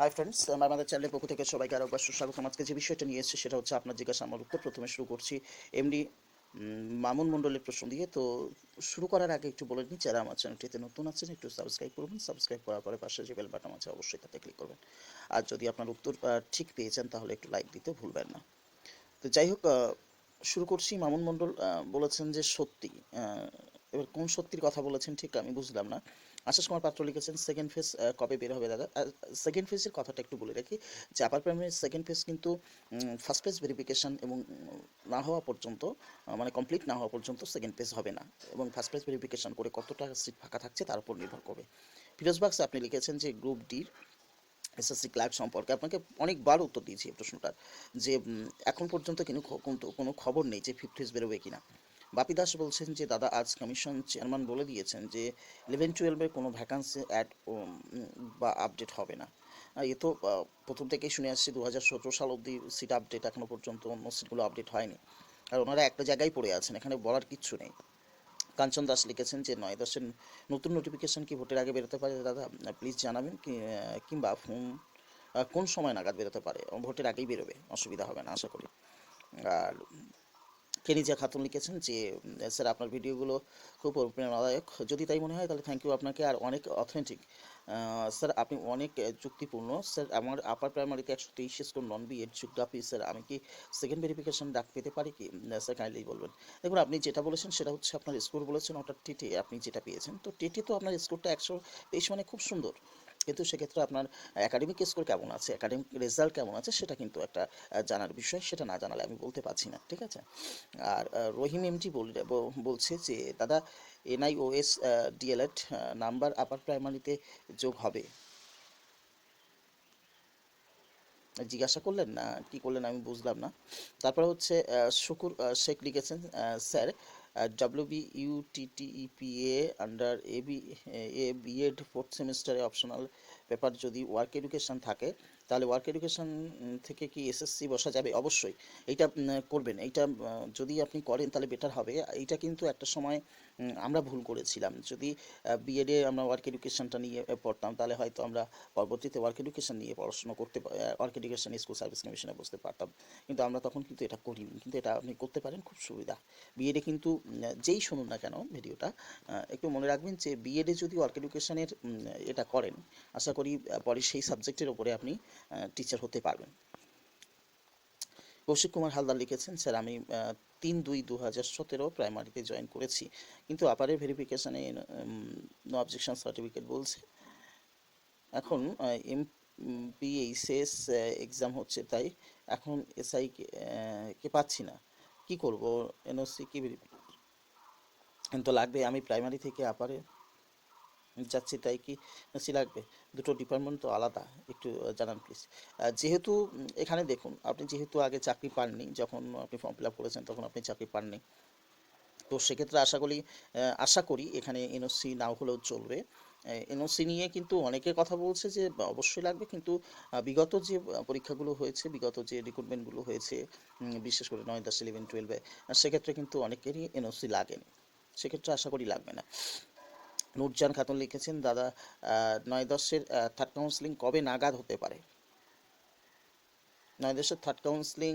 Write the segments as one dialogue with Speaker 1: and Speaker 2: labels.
Speaker 1: Hi friends আমাদের চ্যানেলের পক্ষ থেকে সবাইকে আরও একবার সুস্বাগতম। আজকে যে বিষয়টা নিয়ে এসেছে, সেটা হচ্ছে আপনার জিজ্ঞাসা আমার উত্তর। প্রথমে শুরু করছি এমডি মামুন মণ্ডলের প্রশ্ন দিয়ে। তো শুরু করার আগে একটু বলে নিই, যারা আমার চ্যানেলটিতে নতুন আছেন, একটু সাবস্ক্রাইব করবেন। সাবস্ক্রাইব করার পরে পাশে যে বেল বাটন আছে, অবশ্যই তাতে ক্লিক করবেন। আর যদি আপনার উত্তর ঠিক পেয়েছেন তাহলে একটু লাইক দিতে ভুলবেন না। তো যাই হোক শুরু করছি। মামুন মণ্ডল বলেছেন যে সত্যি এবার কোন সত্যির কথা বলেছেন ঠিক আমি বুঝলাম না। আশিস কুমার পাত্র লিখেছেন সেকেন্ড ফেজ কবে বের হবে দাদা? সেকেন্ড ফেজের কথাটা একটু বলে রাখি। যে আপার প্রাইমারি সেকেন্ড ফেজ কিন্তু ফার্স্ট ফেজ ভেরিফিকেশন এবং না হওয়া পর্যন্ত মানে কমপ্লিট না হওয়া পর্যন্ত সেকেন্ড ফেজ হবে না। এবং ফার্স্ট ফেজ ভেরিফিকেশন করে কতটা সিট ফাঁকা থাকছে তার উপর নির্ভর করবে। ফিরোজ বাক্স আপনি লিখেছেন যে গ্রুপ ডির এসএসসি ক্লার্ক সম্পর্কে আপনাকে অনেকবার উত্তর দিয়েছি এই প্রশ্নটার। যে এখন পর্যন্ত কিন্তু কোনো খবর নেই যে ফিফথ ফেজ বেরোবে কিনা। বাপি দাস বলছেন যে, দাদা, আজ কমিশন চেয়ারম্যান বলে দিয়েছেন যে ইলেভেন টুয়েলভের কোনো ভ্যাকান্সি অ্যাড বা আপডেট হবে না। এ তো প্রথম থেকেই শুনে আসছি দু হাজার সতেরো সাল অবধি সিট আপডেট এখনও পর্যন্ত অন্য সিটগুলো আপডেট হয়নি। আর ওনারা একটা জায়গায় পড়ে আছেন, এখানে বলার কিচ্ছু নেই। কাঞ্চন দাস লিখেছেন যে, নয় দশের নতুন নোটিফিকেশন কি ভোটের আগে বেরোতে পারে? দাদা প্লিজ জানাবেন কিংবা ফোন কোন সময় নাগাদ বেরোতে পারে? ভোটের আগেই বেরোবে, অসুবিধা হবে না, আশা করি। আর কেনিজা খাতুন লিখেছেন যে স্যার, আপনার ভিডিওগুলো খুব প্রেরণাদায়ক যদি তাই মনে হয়, তাহলে থ্যাংক ইউ আপনাকে আর অনেক অথেন্টিক স্যার, আপনি অনেক যুক্তিপূর্ণ। স্যার, আমার আপার প্রাইমারিতে একশো তেইশ score non B Ed geography sir, আমি কি সেকেন্ড ভেরিফিকেশন ডাক পেতে পারি কি? স্যার কাইন্ডলি বলবেন। দেখুন, আপনি যেটা বলেছেন, সেটা হচ্ছে আপনার স্কোর বলেছেন ওটা টেটে আপনি যেটা পেয়েছেন। তো টেটে তো আপনার স্কোরটা একশো তেইশ মানে খুব সুন্দর। কিন্তু সেক্ষেত্রে আপনার একাডেমিক স্কোর কেমন আছে একাডেমিক রেজাল্ট কেমন আছে সেটা কিন্তু একটা জানার বিষয়, সেটা না জানালে আমি বলতে পারছি না, ঠিক আছে? আর রহিম এমটি বলছে যে, দাদা এনআইওএস ডিএলএড নাম্বার আপার প্রাইমারিতে যোগ হবে। জিজ্ঞাসা করলেন? না, কি করলেন আমি বুঝলাম না। তারপরে হচ্ছে শুকুর শেখ লিখেছেন sir W B UTTEPA under AB A BEd fourth সেমিস্টারে অপশনাল পেপার যদি ওয়ার্ক এডুকেশন থাকে তাহলে ওয়ার্ক এডুকেশন থেকে কি এসএসসি বসা যাবে? অবশ্যই। এইটা করবেন। এইটা যদি আপনি করেন তাহলে বেটার হবে। এইটা কিন্তু একটা সময় আমরা ভুল করেছিলাম। যদি বিএডে আমরা ওয়ার্ক এডুকেশনটা নিয়ে পড়তাম, তাহলে হয়তো আমরা পরবর্তীতে ওয়ার্ক এডুকেশন নিয়ে পড়াশোনা করতে ওয়ার্ক এডুকেশন স্কুল সার্ভিস কমিশনে বসতে পারতাম। কিন্তু আমরা তখন কিন্তু এটা করিনি। কিন্তু এটা আপনি করতে পারেন, খুব সুবিধা। বিএডে কিন্তু যেই শুনুন না কেন ভিডিওটা একটু মনে রাখবেন যে বিএডে যদি ওয়ার্ক এডুকেশনের এটা করেন, আশা করি পরে সেই সাবজেক্টের ওপরে আপনি টিচার হতে পারবেন। কৌশিক কুমার হালদার লিখেছেন, স্যার, আমি তিন দুই দু হাজার সতেরো প্রাইমারিতে জয়েন করেছি। কিন্তু আপারের ভেরিফিকেশানে নো অবজেকশন সার্টিফিকেট বলছে। এখন এম পিএইচএস এক্সাম হচ্ছে, তাই এখন এসআই কে পাচ্ছি না। কি করব? এনওসি কি তো লাগবে, আমি প্রাইমারি থেকে আপারে যাচ্ছি তাই কি এনওসি লাগবে? দুটো ডিপার্টমেন্ট তো আলাদা। একটু জানান প্লিজ যেহেতু এখানে দেখুন, আপনি যেহেতু আগে চাকরি পাননি, যখন আপনি ফর্ম ফিল আপ করেছেন, তখন আপনি চাকরি পাননি। তো সেক্ষেত্রে আশা করি আশা করি এখানে এনওসি নাও হলেও চলবে। এনওসি নিয়ে কিন্তু অনেকে কথা বলছে যে অবশ্যই লাগবে। কিন্তু বিগত যে পরীক্ষাগুলো হয়েছে, বিগত যে রিক্রুটমেন্টগুলো হয়েছে বিশেষ করে নয় দশ ইলেভেন টুয়েলভে সেক্ষেত্রে কিন্তু অনেকেরই এনওসি লাগেনি। সেক্ষেত্রে আশা করি লাগবে না। নুরজান খাতুন লিখেছেন, দাদা নয় দশের থার্ড কাউন্সিলিং কবে নাগাদ হতে পারে? নয় দশের থার্ড কাউন্সিলিং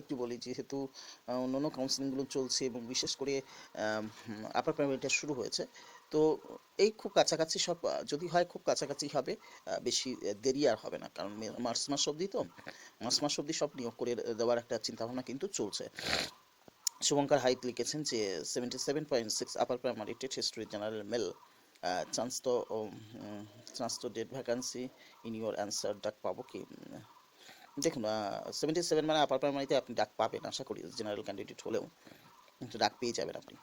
Speaker 1: একটু বলি, যেহেতু অন্যান্য কাউন্সিলিংগুলো চলছে এবং বিশেষ করে আপার প্রাইমারিটা শুরু হয়েছে, তো এই খুব কাছাকাছি সব যদি হয় খুব কাছাকাছি হবে বেশি দেরি আর হবে না, কারণ মার্চ মাস অবধি তো, মার্চ মাস অবধি সব নিয়োগ করে দেওয়ার একটা চিন্তাভাবনা কিন্তু চলছে। শুভঙ্কর হাইত লিখেছেন যে seventy seven point six upper primary TET history general male chance তো চান্স তো date vacancy in your answer ডাক পাবো কি? দেখুন সেভেন্টি সেভেন মানে আপার প্রাইমারিতে আপনি ডাক পাবেন, আশা করি জেনারেল ক্যান্ডিডেট হলেও, কিন্তু ডাক পেয়ে যাবেন আপনি।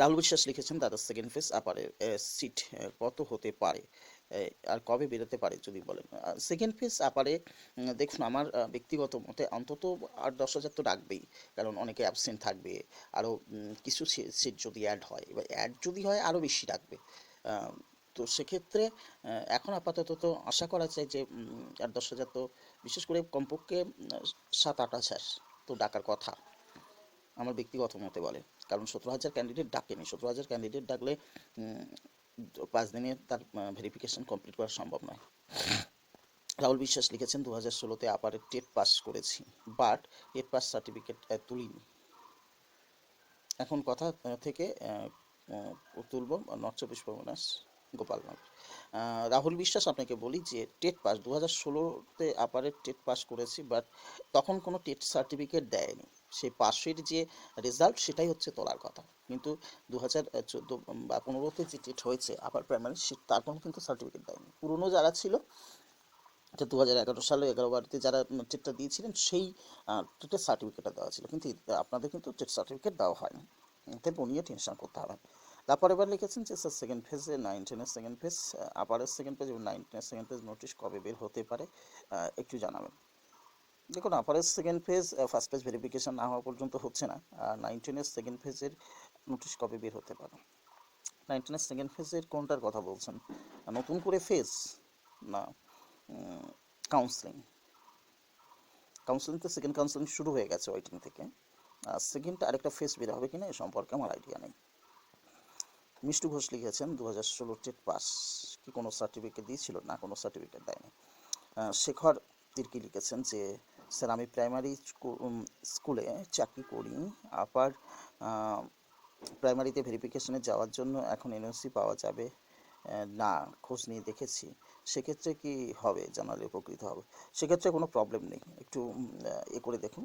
Speaker 1: রাহুল বিশ্বাস লিখেছেন দাদা সেকেন্ড ফেস আপারের সিট কত হতে পারে। আর কবে বেরোতে পারে যদি বলেন। সেকেন্ড ফেজ আপারে দেখুন আমার ব্যক্তিগত মতে অন্তত আট দশ হাজার তো রাখবেই। কারণ অনেকে অ্যাবসেন্ট থাকবে আরও কিছু সিট যদি অ্যাড হয়, এবার অ্যাড যদি হয় আরও বেশি রাখবে। তো সেক্ষেত্রে এখন আপাতত তো আশা করা যায় যে আট দশ হাজার তো বিশেষ করে কমপক্ষে সাত আট হাজার তো ডাকার কথা। আমার ব্যক্তিগত মতে বলে। কারণ সতেরো হাজার ক্যান্ডিডেট ডাকেনি। সতেরো হাজার ক্যান্ডিডেট ডাকলে পাঁচ দিনে তার ভেরিফিকেশন কমপ্লিট করা সম্ভব নয়। রাহুল বিশ্বাস লিখেছেন দু হাজার ষোলোতে আপারের টেট পাস করেছি, বাট টেট পাস সার্টিফিকেট তুলিনি। এখন কথা থেকে তুলব, নর্থ চব্বিশ পরগনাস গোপালগঞ্জ রাহুল বিশ্বাস আপনাকে বলি যে, টেট পাস দু হাজার ষোলোতে আপারের টেট পাস করেছি, বাট তখন কোনো টেট সার্টিফিকেট দেয়নি। সেই পাশের যে রেজাল্ট সেটাই হচ্ছে তোলার কথা। কিন্তু দু হাজার চোদ্দ বা পনেরোতে যে টেট হয়েছে আপার প্রাইমারি সে তার কোনো কিন্তু সার্টিফিকেট দেয়নি। পুরনো যারা ছিল, যে দু হাজার এগারো সালে এগারো বারোতে যারা টেটটা দিয়েছিলেন, সেই টেটের সার্টিফিকেটটা দেওয়া ছিল। কিন্তু আপনাদের কিন্তু টেট সার্টিফিকেট দেওয়া হয়নি। এতে নিয়ে টেনশন করতে হবে। তারপর এবার লিখেছেন যে স্যার সেকেন্ড ফেজে নাইন টেনের সেকেন্ড ফেজ আপারের সেকেন্ড পেজ এবং নাইন টেনের সেকেন্ড ফেজ নোটিশ কবে বের হতে পারে একটু জানাবেন। দেখুন আপারের second phase first page verification না হওয়া পর্যন্ত হচ্ছে না। আর নাইন টেনের সেকেন্ড ফেজের নোটিশ কবে বের হতে পারে। নাইন টেনের সেকেন্ড ফেজের কোনটার কথা বলছেন? নতুন করে ফেজ না কাউন্সিলিং কাউন্সিলিং তো সেকেন্ড কাউন্সিলিং শুরু হয়ে গেছে ওয়েটিং থেকে। আর সেকেন্ড আরেকটা ফেজ বের হবে কিনা এ সম্পর্কে আমার আইডিয়া নেই। মিষ্টু ঘোষ লিখেছেন দু হাজার ষোলো টেট পাস। কি কোনো সার্টিফিকেট দিয়েছিল? না, কোনো সার্টিফিকেট দেয়নি। শেখর তির্কি লিখেছেন যে স্যার, আমি প্রাইমারি স্কুলে চাকরি করি। আপার প্রাইমারিতে ভেরিফিকেশনে যাওয়ার জন্য এখন এনওসি পাওয়া যাবে। না, খোঁজ নিয়ে দেখেছি। সেক্ষেত্রে কি হবে? জানালে উপকৃত হবে। সেক্ষেত্রে কোনো প্রবলেম নেই। একটু এ করে দেখুন।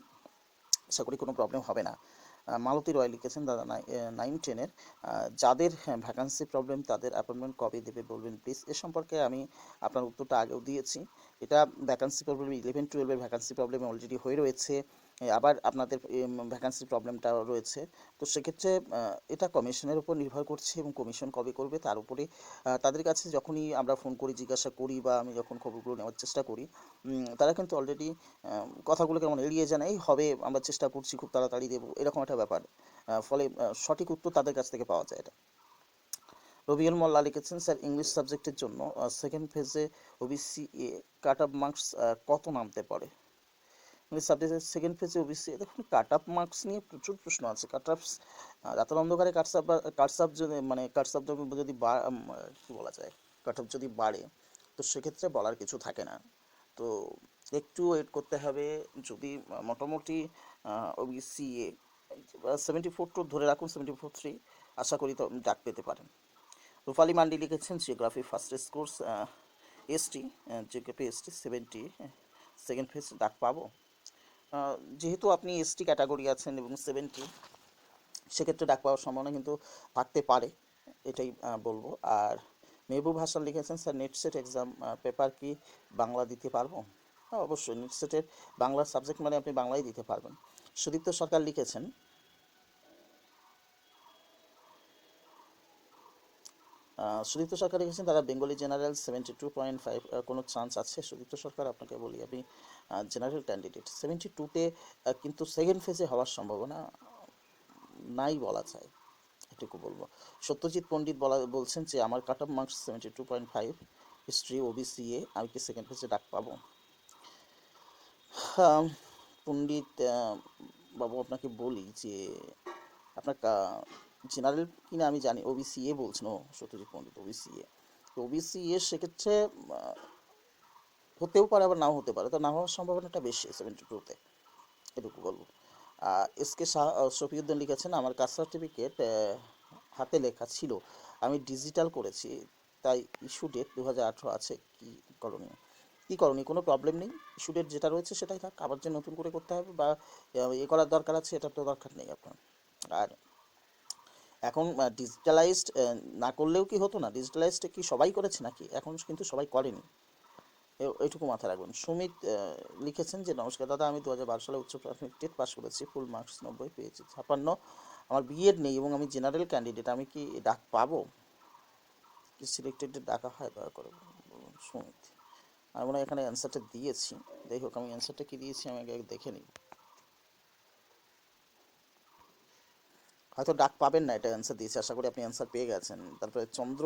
Speaker 1: আশা করি কোনো প্রবলেম হবে না। মালতী রয় লিখেছেন দাদা নাইন টেনের যাদের ভ্যাকান্সি প্রবলেম তাদের অ্যাপয়েন্টমেন্ট কবে দেবে বলবেন প্লিজ এ সম্পর্কে আমি আপনার উত্তরটা আগেও দিয়েছি। এটা ভ্যাকান্সি প্রবলেম ইলেভেন টুয়েলভের ভ্যাকান্সি প্রবলেম অলরেডি হয়ে রয়েছে। আবার আপনাদের ভ্যাকান্সি প্রবলেমটা রয়েছে। তো সেক্ষেত্রে এটা কমিশনের উপর নির্ভর করছে এবং কমিশন কবে করবে তার উপরে তাদের কাছে যখনই আমরা ফোন করি, জিজ্ঞাসা করি বা আমি যখন খবরগুলো নেওয়ার চেষ্টা করি তারা কিন্তু অলরেডি কথাগুলো কেমন এড়িয়ে যান এই হবে, আমরা চেষ্টা করছি, খুব তাড়াতাড়ি দেবো, এরকম একটা ব্যাপার। ফলে সঠিক উত্তর তাদের কাছ থেকে পাওয়া যায় এটা। রবিউল মোল্লা লিখেছেন, স্যার, ইংলিশ সাবজেক্টের জন্য সেকেন্ড ফেজে OBC A cut off marks কত নামতে পারে? ইংলিশ সাবজেক্টের সেকেন্ড ফেজে ওবিসি এ দেখুন কাট অফ মার্কস নিয়ে প্রচুর প্রশ্ন আছে। কাট অফ রাতের অন্ধকারে কাটস আপ কাটস যদি মানে কাটস আপ যদি বা- বলা যায় কাট অফ যদি বাড়ে, তো সেক্ষেত্রে বলার কিছু থাকে না। তো একটু ওয়েট করতে হবে, যদি মোটামুটি OBC A seventy four two ধরে রাখুন সেভেন্টি ফোর থ্রি আশা করি তো ডাক পেতে পারেন। রূপালী মান্ডি লিখেছেন geography first course ST geography ST seventy second phase ডাক পাবো। যেহেতু আপনি এসটি ক্যাটাগরি আছেন এবং সেভেন্টি সেক্ষেত্রে ডাক পাওয়ার সম্ভাবনা কিন্তু থাকতে পারে, এটাই বলব। আর মেহবুব হাসান লিখেছেন, sir NET SET exam paper কি বাংলা দিতে পারব? হ্যাঁ অবশ্যই নেট সেটের বাংলা সাবজেক্ট মানে আপনি বাংলাই দিতে পারবেন। সুদীপ্ত সরকার লিখেছেন সুদীপ্ত সরকার লিখেছেন, তারা Bengali general seventy two point five কোনো চান্স আছে? সুদীপ্ত সরকার, আপনাকে বলি, আমি জেনারেল ক্যান্ডিডেট সেভেন্টি টুতে কিন্তু সেকেন্ড ফেজে হওয়ার সম্ভাবনা নাই বলা যায়, এটুকু বলব। সত্যজিৎ পণ্ডিত বলা, বলছেন যে, আমার cut off marks seventy two point five history OBC A আমি কি সেকেন্ড ফেজে ডাক পাবো? পণ্ডিত বাবু, আপনাকে বলি যে, আপনার জেনারেল কিনা আমি জানি ওবিসি এ বলছেন, ও সত্যজিৎ পণ্ডিত ওবিসি এ তো ওবিসি এ সেক্ষেত্রে হতেও পারে আবার নাও হতে পারে, তো না হওয়ার সম্ভাবনাটা বেশি সেভেন্টি টুতে এটুকু বলব। এস কে শাহ শফিউদ্দিন লিখেছেন, আমার কাস্ট সার্টিফিকেট হাতে লেখা ছিল। আমি ডিজিটাল করেছি, তাই ইস্যু ডেট দু হাজার আঠেরো আছে, কি করণীয়? কী করণীয়? কোনো প্রবলেম নেই। ইস্যু ডেট যেটা রয়েছে সেটাই থাক। আবার যে নতুন করে করতে হবে বা এ করার দরকার আছে এটা তো দরকার নেই আপনার। আর এখন ডিজিটালাইজড না করলেও কি হতো না? ডিজিটালাইজড কি সবাই করেছে নাকি? এখন কিন্তু সবাই করেনি। এইটুকু মাথায় রাখবেন। সুমিত লিখেছেন যে, নমস্কার দাদা, আমি দু হাজার বারো সালে উচ্চ প্রাথমিক টেট পাস করেছি, ফুল মার্কস নব্বই পেয়েছি। ছাপান্ন, আমার বিএড নেই এবং আমি জেনারেল ক্যান্ডিডেট আমি কি ডাক পাবো? কি সিলেক্টেড ডাকা হয়? দয়া করে সুমিত। আমি মনে হয় এখানে অ্যান্সারটা দিয়েছি। যাই হোক, আমি অ্যান্সারটা কী দিয়েছি আমি আগে দেখে নিই। হয়তো ডাক পাবেন না, এটা অ্যান্সার দিয়েছি, আশা করি আপনি অ্যান্সার পেয়ে গেছেন। তারপরে চন্দ্র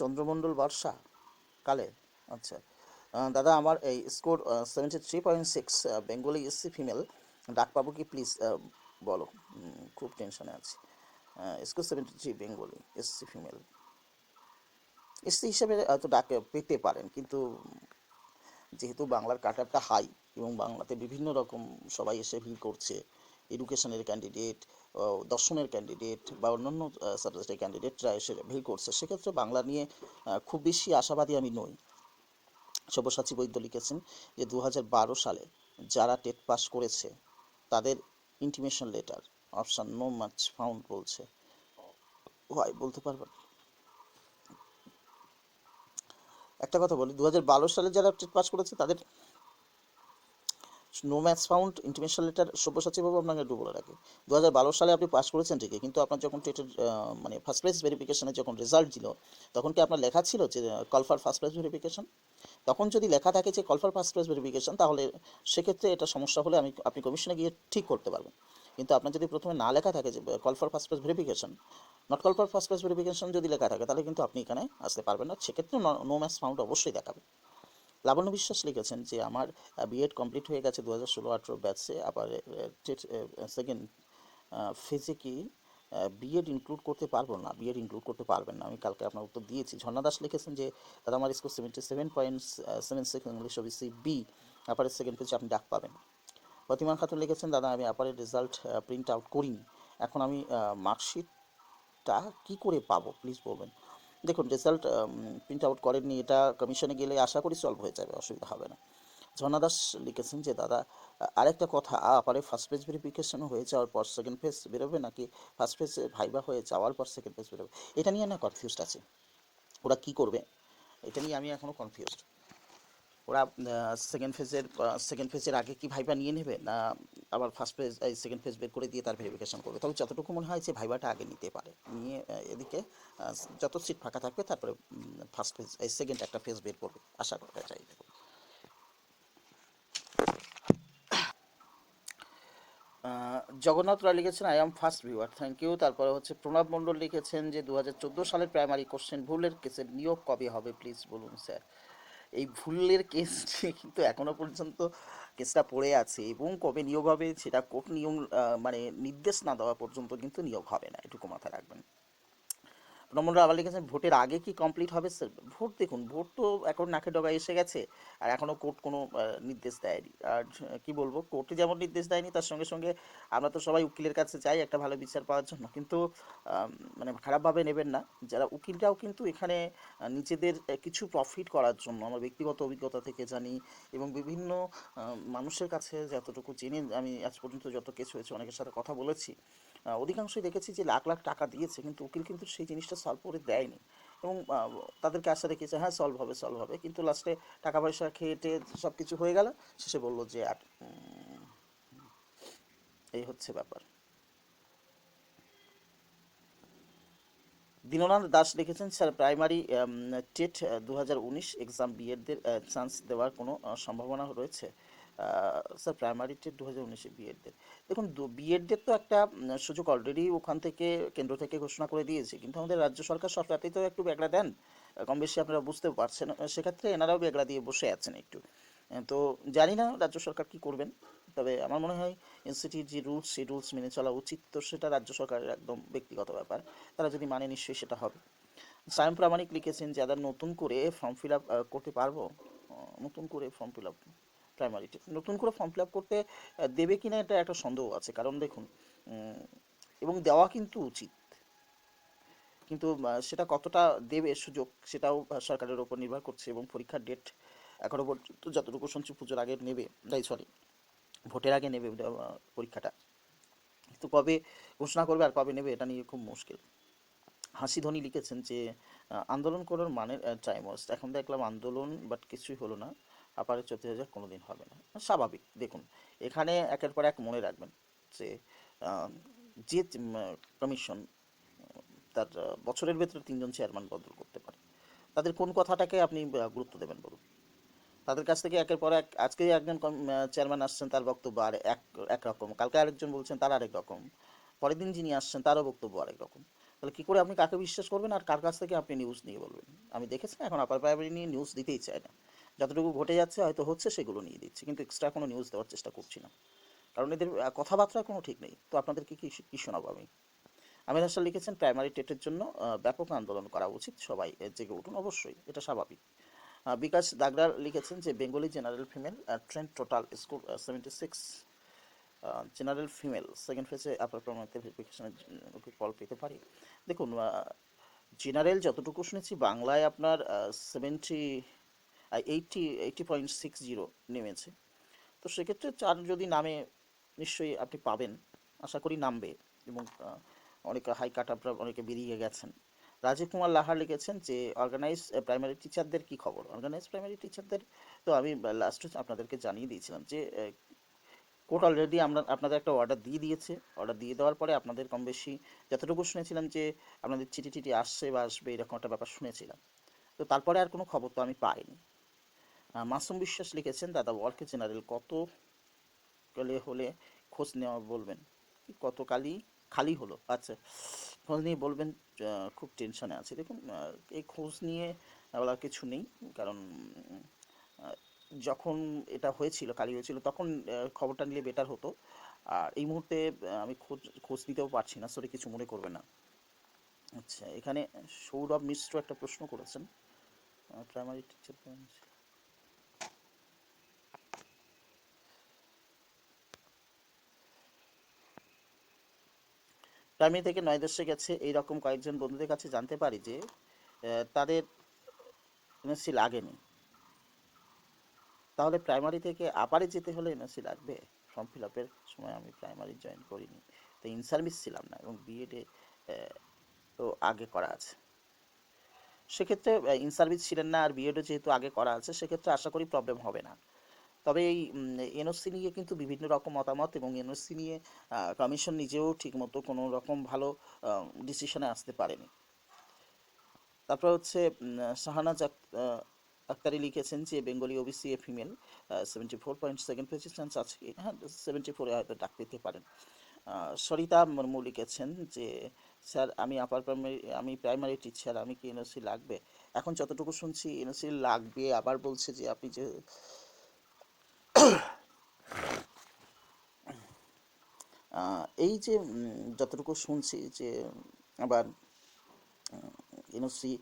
Speaker 1: চন্দ্রমণ্ডল বর্ষা, কালে আচ্ছা। দাদা, আমার এই score seventy three point six Bengali SC female ডাক পাবো কি প্লিজ বলো। খুব টেনশনে আছি। Score seventy three Bengali SC female SC হিসেবে হয়তো ডাকে পেতে পারেন, কিন্তু যেহেতু বাংলার কাটারটা হাই এবং বাংলাতে বিভিন্ন রকম সবাই এসে ভিড় করছে এডুকেশনের ক্যান্ডিডেট দর্শনের ক্যান্ডিডেট বা অন্যান্য সাবজেক্টের ক্যান্ডিডেটরা এসে ভিড় করছে। সেক্ষেত্রে বাংলা নিয়ে খুব বেশি আশাবাদী আমি নই। সব্যসাচী বৈদ্য লিখেছেন যে দু হাজার বারো সালে যারা টেট পাস করেছে, তাদের intimation letter option no match found বলছে। হয়, বলতে পারবেন? একটা কথা বলি দু সালে যারা টেট পাস করেছে তাদের no maths found intimation letter সব্যসাচীবাবু আপনাকে একটু বলে রাখি। দু সালে আপনি পাস করেছেন ঠিকই, কিন্তু আপনার যখন টেটের মানে ফার্স্ট প্লেস ভেরিফিকেশনে যখন রেজাল্ট দিল তখন কি আপনার লেখা ছিল যে call for first place verification তখন যদি লেখা থাকে যে call for first place verification তাহলে সেক্ষেত্রে এটা সমস্যা হলে আমি, আপনি কমিশনে গিয়ে ঠিক করতে পারবেন। কিন্তু আপনার যদি প্রথমে না লেখা থাকে যে call for first place verification not call for first place verification যদি লেখা থাকে, তাহলে কিন্তু আপনি এখানে আসতে পারবেন না। সেক্ষেত্রে নো ম্যাথস ফাউন্ড অবশ্যই দেখাবে। লাবণ্য বিশ্বাস লিখেছেন যে, আমার বিএড কমপ্লিট হয়ে গেছে দু হাজার ষোলো আঠেরো ব্যাচে আবার সেকেন্ড ফেজে কি বিএড ইনক্লুড করতে পারব না। বিএড ইনক্লুড করতে পারবেন না। আমি কালকে আপনার উত্তর দিয়েছি। ঝর্ণা দাস লিখেছেন যে, দাদা, আমার score seventy seven point seven six English OBC B আপারের second পেজে আপনি ডাক পাবেন। প্রতিমা খাতুন লিখেছেন, দাদা, আমি আপারের রেজাল্ট প্রিন্ট আউট করিনি। এখন আমি মার্কশিটটা কী করে পাবো? প্লিজ বলবেন। দেখুন রেজাল্ট প্রিন্ট আউট করেননি, এটা কমিশনে গেলে আশা করি সলভ হয়ে যাবে, অসুবিধা হবে না। ঝর্ণা দাস লিখেছেন যে, দাদা আরেকটা কথা আপারে ফার্স্ট পেজ ভেরিফিকেশন হয়ে যাওয়ার পর সেকেন্ড পেজ বেরোবে নাকি? ফার্স্ট পেজ ভাইবা হয়ে যাওয়ার পর সেকেন্ড পেজ বেরোবে? এটা নিয়ে না কনফিউজড আছে। ওরা কি করবে? এটা নিয়ে আমি এখনও কনফিউজড ওরা সেকেন্ড ফেজের সেকেন্ড ফেজের আগে কি ভাইবা নিয়ে নেবে? না, আবার ফার্স্ট ফেজ এই সেকেন্ড ফেজ বের করে দিয়ে তার ভেরিফিকেশন করবে? তবে যতটুকু মনে হয় যে ভাইবাটা আগে নিতে পারে। নিয়ে এদিকে যত সিট ফাঁকা থাকবে, তারপরে ফার্স্ট ফেজ এই সেকেন্ড একটা ফেজ বের করবে। আশা করা যায়। জগন্নাথ রায় লিখেছেন I am first viewer thank you তারপরে হচ্ছে প্রণব মণ্ডল লিখেছেন যে দু হাজার চোদ্দ সালের প্রাইমারি কোশ্চেন ভুলের কেসের নিয়োগ কবে হবে? প্লিজ বলুন স্যার এই ভুলের কেস কিন্তু এখনও পর্যন্ত কেসটা পড়ে আছে এবং কবে নিয়োগ হবে সেটা কোর্ট নিয়ম মানে নির্দেশ না দেওয়া পর্যন্ত কিন্তু নিয়োগ হবে না। এটুকু মাথায় রাখবেন নম্বর আবার লিখেছেন ভোটের আগে কি কমপ্লিট হবে স্যার? ভোট দেখুন, ভোট তো এখন নাকে ডগায় এসে গেছে, আর এখনও কোর্ট কোনো নির্দেশ দেয়নি। আর কি বলব, কোর্টে যেমন নির্দেশ দেয়নি, তার সঙ্গে সঙ্গে আমরা তো সবাই উকিলের কাছে যাই একটা ভালো বিচার পাওয়ার জন্য। কিন্তু মানে খারাপভাবে নেবেন না। যারা উকিলরাও কিন্তু এখানে নিজেদের কিছু প্রফিট করার জন্য, আমার ব্যক্তিগত অভিজ্ঞতা থেকে জানি এবং বিভিন্ন মানুষের কাছে যতটুকু জেনে আমি আজ পর্যন্ত যত কেস হয়েছে, অনেকের সাথে কথা বলেছি। অধিকাংশই দেখেছি যে লাখ লাখ টাকা দিয়েছে, কিন্তু উকিল কিন্তু সেই জিনিসটা সলভ করে দেয়নি। এবং তাদেরকে আশা রেখেছে হ্যাঁ সলভ হবে সলভ হবে। কিন্তু লাস্টে টাকা পয়সা খেয়ে টেয়ে সব কিছু হয়ে গেল। শেষে বলল যে, আর এই হচ্ছে ব্যাপার। দীননাথ দাস লিখেছেন, স্যার প্রাইমারি টেট দু হাজার উনিশ এক্সাম বিএডদের চান্স দেওয়ার কোনো সম্ভাবনা রয়েছে? স্যার প্রাইমারি টেট দু হাজার উনিশে বিএডদের দেখুন বিএডদের তো একটা সুযোগ অলরেডি ওখান থেকে, কেন্দ্র থেকে ঘোষণা করে দিয়েছে। কিন্তু আমাদের রাজ্য সরকার সরকারতেই তো একটু বেগড়া দেন। কম বেশি আপনারা বুঝতে পারছেন। সেক্ষেত্রে এনারাও বেগড়া দিয়ে বসে আছেন একটু। তো জানি না রাজ্য সরকার কি করবেন। তবে আমার মনে হয় এনসিটির যে রুলস সেই রুলস মেনে চলা উচিত। তো সেটা রাজ্য সরকারের একদম ব্যক্তিগত ব্যাপার। তারা যদি মানে নিশ্চয়ই সেটা হবে। সায়ন প্রামাণিক লিখেছেন যে, আদার নতুন করে ফর্ম ফিল আপ করতে পারব? নতুন করে ফর্ম ফিল আপ প্রাইমারিতে নতুন করে ফর্ম ফিল আপ করতে দেবে কিনা এটা একটা সন্দেহ আছে। কারণ দেখুন এবং দেওয়া কিন্তু উচিত। কিন্তু সেটা কতটা দেবে সুযোগ, সেটাও সরকারের ওপর নির্ভর করছে এবং পরীক্ষার ডেট এখনও পর্যন্ত যতটুকু শুনছি, পুজোর আগে নেবে তাই সরি ভোটের আগে নেবে পরীক্ষাটা। তো কবে ঘোষণা করবে আর কবে নেবে, এটা নিয়ে খুব মুশকিল। হাসি ধ্বনি লিখেছেন যে আন্দোলন করার মানে টাইম এখন দেখলাম আন্দোলন বাট কিছুই হলো না। আপারে চলতে হাজার কোনো দিন হবে না। স্বাভাবিক। দেখুন, এখানে একের পর এক মনে রাখবেন যে যে কমিশন তার বছরের ভেতরে তিনজন চেয়ারম্যান বদল করতে পারে। তাদের কোন কথাটাকে আপনি গুরুত্ব দেবেন বলুন? তাদের কাছ থেকে একের পর এক আজকে একজন চেয়ারম্যান আসছেন, তার বক্তব্য আর এক একরকম কালকে আরেকজন বলছেন, তার আরেক রকম। পরের দিন যিনি আসছেন, তারও বক্তব্য আরেক রকম। তাহলে কী করে আপনি কাকে বিশ্বাস করবেন? আর কার কাছ থেকে আপনি নিউজ নিয়ে বলবেন? আমি দেখেছি এখন আপার প্রাইমারি নিয়ে নিউজ দিতেই চায় না। যতটুকু ঘটে যাচ্ছে, হয়তো হচ্ছে সেগুলো নিয়ে দিচ্ছি। কিন্তু এক্সট্রা কোনো নিউজ দেওয়ার চেষ্টা করছি না। কারণ এদের কথাবার্তা কোনো ঠিক নেই। তো আপনাদেরকে কি, কী শোনাবো আমি? আমির হাসান লিখেছেন, প্রাইমারি টেটের জন্য ব্যাপক আন্দোলন করা উচিত, সবাই জেগে উঠুন। অবশ্যই, এটা স্বাভাবিক। বিকাশ দাগরা লিখেছেন যে, Bengali general female train total score seventy six general female second ফেজে আপার প্রাইমারিতে ভেরিফিকেশনের কল পেতে পারি? দেখুন জেনারেল যতটুকু শুনেছি, বাংলায় আপনার seventy eighty eighty point six zero নেমেছে। তো সেক্ষেত্রে চার যদি নামে নিশ্চয়ই আপনি পাবেন, আশা করি নামবে এবং অনেক হাই কাট আপনার অনেকে বেরিয়ে গেছেন। রাজীব কুমার লাহার লিখেছেন যে অর্গানাইজ প্রাইমারি টিচারদের কি খবর? অর্গানাইজ প্রাইমারি টিচারদের তো আমি লাস্ট আপনাদেরকে জানিয়ে দিয়েছিলাম যে কোর্ট অলরেডি আমরা, আপনাদের একটা অর্ডার দিয়ে দিয়েছে। অর্ডার দিয়ে দেওয়ার পরে আপনাদের কম বেশি যতটুকু শুনেছিলাম যে, আপনাদের চিঠি টিটি আসছে বা আসবে এরকম একটা ব্যাপার শুনেছিলাম। তো তারপরে আর কোনো খবর তো আমি পাইনি। মাসুম বিশ্বাস লিখেছেন, দাদা ওয়ার্কে জেনারেল কত কালে হলে খোঁজ নেওয়া বলবেন? কত কালি? খালি হলো। আচ্ছা খোঁজ নিয়ে বলবেন খুব টেনশনে আছে। দেখুন এই খোঁজ নিয়ে বলার কিছু নেই, কারণ যখন এটা হয়েছিল, কালি হয়েছিল, তখন খবরটা নিলে বেটার হতো। আর এই মুহূর্তে আমি খোঁজ খোঁজ নিতেও পারছি না সরি কিছু মনে করবে না। আচ্ছা এখানে সৌরভ মিশ্র একটা প্রশ্ন করেছেন। প্রাইমারি টিচার প্রাইমারি থেকে নয় দশে গেছে, এইরকম কয়েকজন বন্ধুদের কাছে জানতে পারি যে তাদের এনএসসি লাগেনি। তাহলে প্রাইমারি থেকে আপারে যেতে হলে এনএসসি লাগবে? ফর্ম ফিল আপের সময় আমি প্রাইমারি জয়েন করিনি। তো ইন সার্ভিস ছিলাম না এবং বিএডে তো আগে করা আছে। সেক্ষেত্রে ইন সার্ভিস ছিলেন না আর বিএডও যেহেতু আগে করা আছে, সেক্ষেত্রে আশা করি প্রবলেম হবে না। তবে এই এনওসি নিয়ে কিন্তু বিভিন্ন রকম মতামত এবং এনওসি নিয়ে কমিশন নিজেও ঠিকমতো কোনো রকম ভালো ডিসিশনে আসতে পারেনি। তারপর হচ্ছে শাহানাজ আক্তারি লিখেছেন যে, Bengali OBC A female seventy four point second positions আছে কি? হ্যাঁ সেভেন্টি ফোরে হয়তো ডাক পেতে পারেন। সরিতা মুর্মু লিখেছেন যে, স্যার, আমি আপার প্রাইমারি আমি প্রাইমারি টিচার আমি কি এনওসি লাগবে? এখন যতটুকু শুনছি এনওসি লাগবে, আবার বলছে যে, আপনি যে এই যে যতটুকু শুনছি যে, আবার এনওসি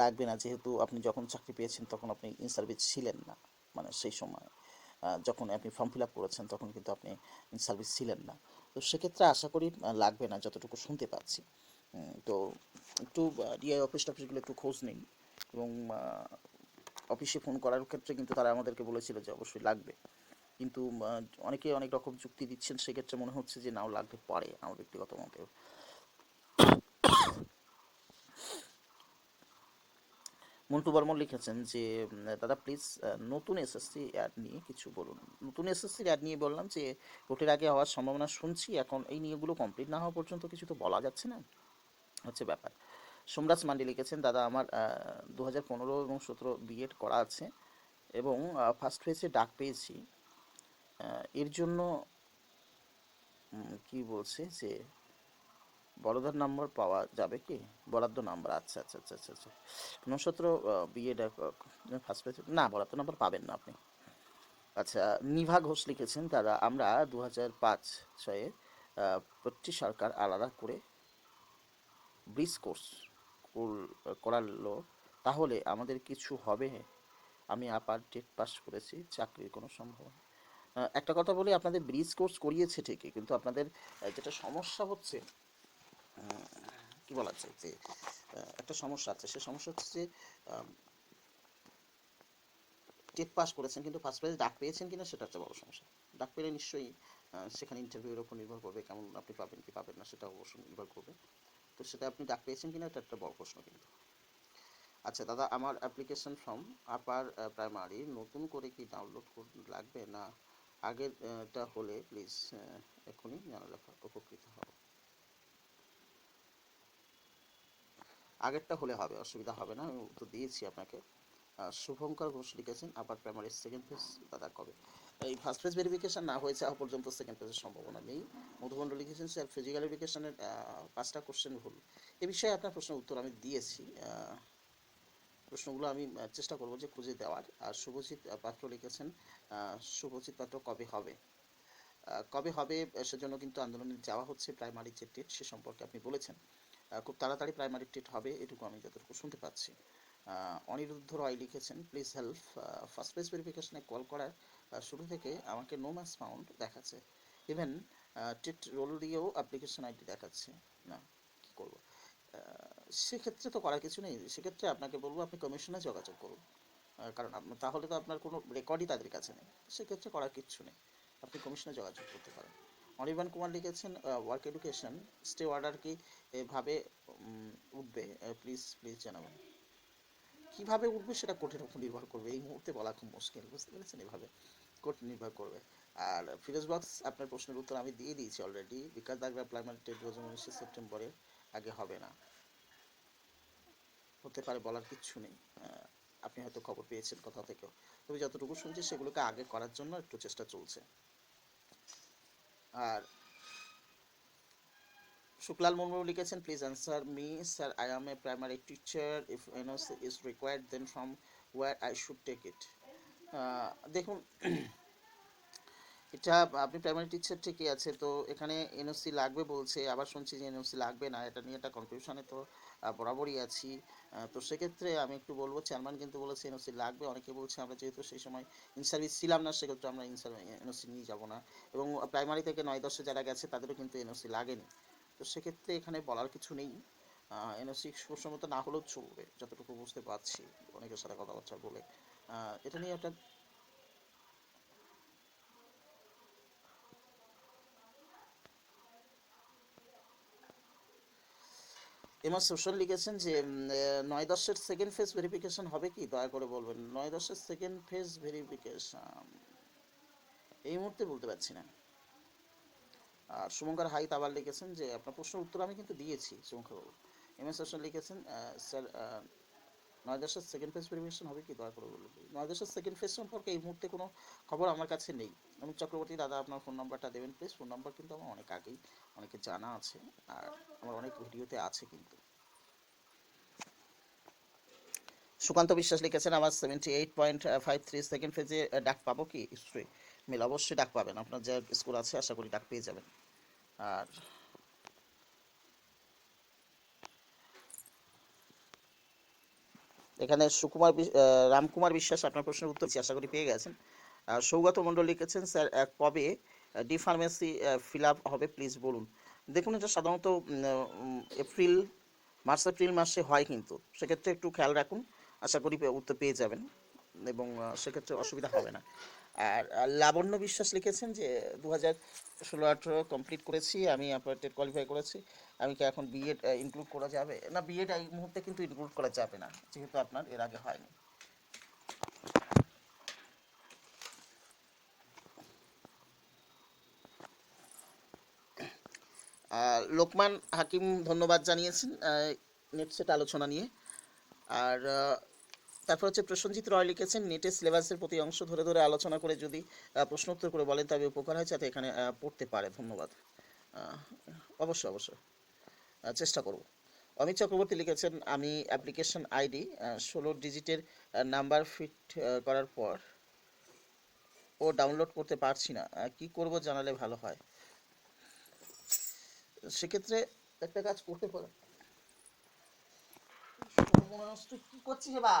Speaker 1: লাগবে না, যেহেতু আপনি যখন চাকরি পেয়েছেন তখন আপনি ইন সার্ভিস ছিলেন না মানে সেই সময়। যখন আপনি ফর্ম ফিল আপ করেছেন তখন কিন্তু আপনি ইন সার্ভিস ছিলেন না। তো সেক্ষেত্রে আশা করি লাগবে না, যতটুকু শুনতে পাচ্ছি। তো একটু ডিআই অফিস টফিসগুলো একটু খোঁজ নিন এবং অফিসে ফোন করার ক্ষেত্রে কিন্তু তারা আমাদেরকে বলেছিল যে, অবশ্যই লাগবে। কিন্তু অনেকে অনেক রকম যুক্তি দিচ্ছেন, সেক্ষেত্রে মনে হচ্ছে যে নাও লাগতে পারে আমার ব্যক্তিগত মতেও মন্টু বর্মন লিখেছেন যে দাদা প্লিজ নতুন এসএসসি অ্যাড নিয়ে কিছু বলুন। নতুন এসএসসির অ্যাড নিয়ে বললাম যে, ভোটের আগে হওয়ার সম্ভাবনা শুনছি, এখন এই নিয়োগগুলো কমপ্লিট না হওয়া পর্যন্ত কিছু তো বলা যাচ্ছে না? হচ্ছে ব্যাপার। সোমরাজ মান্ডি লিখেছেন, দাদা, আমার দু হাজার পনেরো এবং সতেরো বিএড করা আছে এবং ফার্স্ট ফেজে ডাক পেয়েছি। এর জন্য কি বলছে যে বড়দার নাম্বার পাওয়া যাবে কি? বরাদ্দ নাম্বার আচ্ছা আচ্ছা আচ্ছা আচ্ছা আচ্ছা। ঊনসত্তর বিএড ফার্স্ট পেজ না, বরাদ্দ নাম্বার পাবেন না আপনি। আচ্ছা নিভা ঘোষ লিখেছেন, তারা, আমরা দু হাজার পাঁচ ছয়ে প্রতি সরকার আলাদা করে ব্রিজ কোর্স করালো, তাহলে আমাদের কিছু হবে? আমি আপার ডেট পাস করেছি, চাকরির কোনো সম্ভাবনা একটা কথা বলি, আপনাদের ব্রিজ কোর্স করিয়েছে ঠিকই, কিন্তু আপনাদের যেটা সমস্যা হচ্ছে কি বলা যায় যে একটা সমস্যা আছে, সে সমস্যা হচ্ছে যে টেট পাস করেছেন কিন্তু ফার্স্ট প্রাইজ ডাক পেয়েছেন কিনা সেটা একটা বড় সমস্যা। ডাক পেলে নিশ্চয়ই সেখানে ইন্টারভিউর উপর নির্ভর করবে কেমন আপনি পাবেন, কি পাবেন না সেটা অবশ্যই নির্ভর করবে। তো সেটা আপনি ডাক পেয়েছেন কিনা এটা একটা বড় প্রশ্ন কিন্তু। আচ্ছা দাদা, আমার অ্যাপ্লিকেশন ফর্ম আপার প্রাইমারি নতুন করে কি ডাউনলোড লাগবে না? আগের আহ, টা হলে প্লিজ এখনই জানালে উপকৃত হব। আগেরটা হলে হবে অসুবিধা হবে না আমি উত্তর দিয়েছি আপনাকে। শুভঙ্কর ঘোষ লিখেছেন আপার প্রাইমারি সেকেন্ড ফেজ দাদা কবে? এই ফার্স্ট ফেজ ভেরিফিকেশন না হয়েছে এখন পর্যন্ত সেকেন্ড ফেজের সম্ভাবনা নেই। মধুমণ্ডল লিখেছেন স্যার ফিজিক্যাল ভেরিফিকেশনের পাঁচটা কোশ্চেন ভুল। এ বিষয়ে আপনার প্রশ্নের উত্তর আমি দিয়েছি আহ, প্রশ্নগুলো আমি চেষ্টা করব যে খুঁজে দেওয়ার। আর শুভজিৎ পাত্র লিখেছেন শুভজিৎ পাত্র কবে হবে? কবে হবে সেজন্য কিন্তু আন্দোলনে যাওয়া হচ্ছে প্রাইমারি যে টেট সে সম্পর্কে আপনি বলেছেন। খুব তাড়াতাড়ি প্রাইমারি টেট হবে এটুকু আমি যতটুকু শুনতে পাচ্ছি। অনিরুদ্ধ রয় লিখেছেন, প্লিজ হেল্প ফার্স্ট পেজ ভেরিফিকেশনে কল করার শুরু থেকে আমাকে নো ম্যাচ ফাউন্ড দেখাচ্ছে। ইভেন টেট রোল দিয়েও অ্যাপ্লিকেশন আইডি দেখাচ্ছে। না, কি করব? সেক্ষেত্রে তো করার কিছু নেই। সেক্ষেত্রে আপনাকে বলব, আপনি কমিশনে যোগাযোগ করুন। কারণ আপ- তাহলে তো আপনার কোনো রেকর্ডই তাদের কাছে নেই। সেক্ষেত্রে করার কিচ্ছু নেই। আপনি কমিশনে যোগাযোগ করতে পারেন। অনির্বাণ কুমার লিখেছেন ওয়ার্ক এডুকেশন স্টে অর্ডার কি এভাবে উঠবে? প্লিজ প্লিজ জানাবেন। কীভাবে উঠবে সেটা কোর্টের উপর নির্ভর করবে। এই মুহূর্তে বলা খুব মুশকিল, বুঝতে পেরেছেন? এভাবে কোর্ট নির্ভর করবে। আর ফিরোজ বক্স, আপনার প্রশ্নের উত্তর আমি দিয়ে দিয়েছি already Bikash Dagra primary TET সেপ্টেম্বরের আগে হবে না। হতে পারে বলার কিচ্ছু নেই। আপনি হয়তো খবর পেয়েছেন কোথাও থেকেও। তবে যতটুকু শুনছি সেগুলোকে আগে করার জন্য একটু চেষ্টা চলছে। আর শুক্লাল মুর্মু লিখেছেন please answer me sir I am a primary teacher if NOC is required then from where I should take it দেখুন এটা আপনি প্রাইমারি টিচার ঠিকই আছে, তো এখানে এনওসি লাগবে বলছে, আবার শুনছি যে এনওসি লাগবে না, এটা নিয়ে একটা কনফিউশনে তো বরাবরই আছি। তো সেক্ষেত্রে আমি একটু বলব চেয়ারম্যান কিন্তু বলেছে এনওসি লাগবে, অনেকে বলছে আমরা যেহেতু সেই সময় ইন সার্ভিস ছিলাম না, সেক্ষেত্রে আমরা ইন এনওসি নিয়ে যাব না। এবং প্রাইমারি থেকে নয় দশে যারা গেছে, তাদেরও কিন্তু এনওসি লাগেনি। তো সেক্ষেত্রে এখানে বলার কিছু নেই। এনওসি সুসম্মত না হলেও চলবে, যতটুকু বুঝতে পারছি, অনেকের সাথে কথাবার্তা বলে। এটা নিয়ে একটা এমা সোশ্যাল লিখেছেন যে নয় দশের সেকেন্ড ফেজ ভেরিফিকেশন হবে কি? দয়া করে বলবেন। নয় দশের সেকেন্ড ফেজ ভেরিফিকেশন এই মুহূর্তে বলতে পারছি না। আর শুভঙ্কর হাইত আবার লিখেছেন যে, আপনার প্রশ্নের উত্তর আমি কিন্তু দিয়েছি, শুভঙ্কর বাবু। এম এস লিখেছেন স্যার নয় দশের সেকেন্ড ফেজ ভেরিফিকেশন হবে কি? দয়া করে বলবেন নয় দশের সেকেন্ড ফেজ সম্পর্কে এই মুহূর্তে কোনো খবর আমার কাছে নেই। এবং চক্রবর্তী দাদা আপনার ফোন নাম্বারটা দেবেন প্লিজ ফোন নাম্বার কিন্তু আমার অনেক আগেই অনেকে জানা আছে। আর আমার অনেক ভিডিওতে আছে কিন্তু। সুকান্ত বিশ্বাস লিখেছেন, আমার seventy eight point five three second ফেজে ডাক পাবো কি? হিস্ট্রি মিল অবশ্যই ডাক পাবেন। আপনার যে স্কুল আছে, আশা করি ডাক পেয়ে যাবেন। আর এখানে সুকুমার রামকুমার বিশ্বাস আপনার প্রশ্নের উত্তর আশা করি পেয়ে গেছেন। সৌগত মণ্ডল লিখেছেন, স্যার কবে ডি ফার্মেসি ফিল আপ হবে প্লিজ বলুন। দেখুন, এটা সাধারণত এপ্রিল, মার্চ, এপ্রিল মাসে হয় কিন্তু। সেক্ষেত্রে একটু খেয়াল রাখুন, আশা করি উত্তর পেয়ে যাবেন এবং সেক্ষেত্রে অসুবিধা হবে না। আর লাবণ্য বিশ্বাস লিখেছেন যে দু হাজার ষোলো আঠেরো কমপ্লিট করেছি, আমি আপনার টেট কোয়ালিফাই করেছি, আমি কি এখন বিএড ইনক্লুড করা যাবে? না বিএড এই মুহূর্তে কিন্তু ইনক্লুড করা যাবে না, যেহেতু আপনার এর আগে হয়নি। লোকমান হাকিম ধন্যবাদ জানিয়েছেন নেট সেট আলোচনা নিয়ে। আর তারপর হচ্ছে প্রসেনজিৎ রয় লিখেছেন নেটের সিলেবাসের প্রতি অংশ ধরে ধরে আলোচনা করে যদি প্রশ্ন উত্তর করে বলেন তবে উপকার হয় যাতে এখানে পড়তে পারে। ধন্যবাদ। অবশ্যই অবশ্যই। চেষ্টা করব। অমিত চক্রবর্তী লিখেছেন আমি অ্যাপ্লিকেশন আইডি ষোলো ডিজিটের নাম্বার ফিট করার পর ও ডাউনলোড করতে পারছি না। কি করব জানালে ভালো হয়? সেক্ষেত্রে একটা কাজ করতে পারে। সর্বনাশ, তুই কি করছিস বা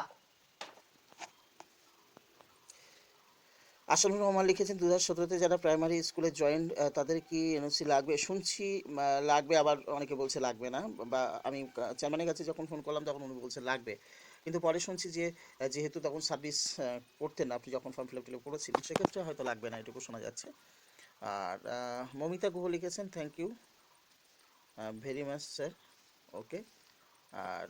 Speaker 1: আসানুর রহমান লিখেছেন দু হাজার সতেরোতে যারা প্রাইমারি স্কুলে জয়েন তাদের কি এনওসি লাগবে? শুনছি লাগবে, আবার অনেকে বলছে লাগবে না, বা আমি চেয়ারম্যানের কাছে যখন ফোন করলাম, তখন উনি বলছে লাগবে। কিন্তু পরে শুনছি যে যেহেতু তখন সার্ভিস করতেন আপনি যখন ফর্ম ফিল আপ করেছিলেন, সেক্ষেত্রে হয়তো লাগবে না, এটুকু শোনা যাচ্ছে। আর মমিতা গুহ লিখেছেন thank you very much sir okay আর,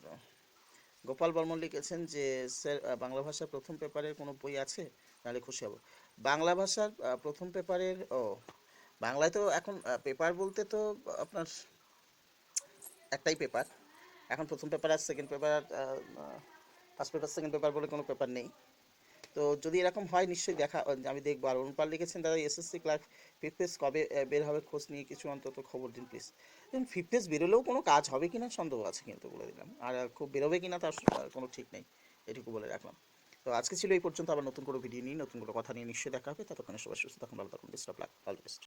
Speaker 1: গোপাল বর্মন লিখেছেন যে স্যার বাংলা ভাষার প্রথম পেপারের কোনো বই আছে? নাহলে খুশি হব। বাংলা ভাষার প্রথম পেপারের, ও, বাংলায় তো এখন পেপার বলতে তো আপনার একটাই পেপার। এখন প্রথম পেপার আর সেকেন্ড পেপার আর ফার্স্ট পেপার সেকেন্ড পেপার বলে কোনো পেপার নেই। তো যদি এরকম হয়, নিশ্চয়ই দেখা আমি দেখব। আর অনুপাল লিখেছেন, দাদা, এসএসসি ফিফথ পেজ কবে বের হবে খোঁজ নিয়ে কিছু অন্তত খবর দিন প্লিজ দেখুন ফিফথ বেরোলেও কোনো কাজ হবে কিনা সন্দেহ আছে কিন্তু বলে দিলাম। আর খুব বেরোবে কিনা তার কোনো ঠিক নেই, এটুকু বলে রাখলাম। তো আজকে ছিল এই পর্যন্ত, আবার নতুন কোনো ভিডিও নিয়ে, নতুন কোনো কথা নিয়ে নিশ্চয়ই দেখা হবে। ততক্ষণে সবাই সুস্থ থাকুন, ভালো থাকুন best of luck all best